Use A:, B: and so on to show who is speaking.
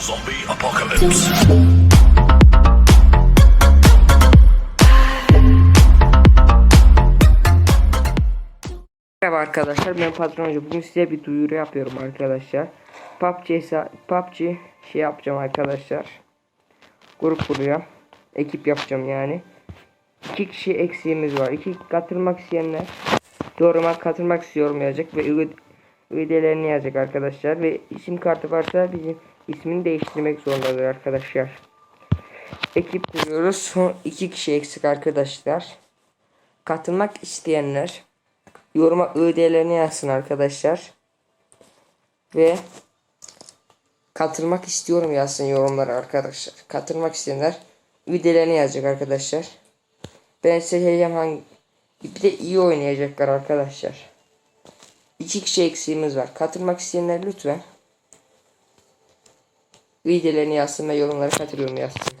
A: Zombie apocalypse.
B: Merhaba arkadaşlar ben Patron Hoca. Bugün size bir duyuru yapıyorum arkadaşlar. PUBG, PUBG şey yapacağım arkadaşlar. Grup kuruyor. Ekip yapacağım yani. İki kişi eksiğimiz var. İki katılmak isteyenler yoruma katılmak istiyorum yazacak ve üyelerini yazacak arkadaşlar. Ve isim kartı varsa bizim ismini değiştirmek zorundadır arkadaşlar. Ekip kuruyoruz. Son iki kişi eksik arkadaşlar. Katılmak isteyenler yoruma ÖD'lerini yazsın arkadaşlar. Ve katılmak istiyorum yazsın yorumlara arkadaşlar. Katılmak isteyenler ÖD'lerini yazacak arkadaşlar. Ben seçeceğim hangi bir de iyi oynayacaklar arkadaşlar. İki kişi eksiğimiz var. Katılmak isteyenler lütfen videolarını yazsın ve yorumlara katılıyorum yazsın.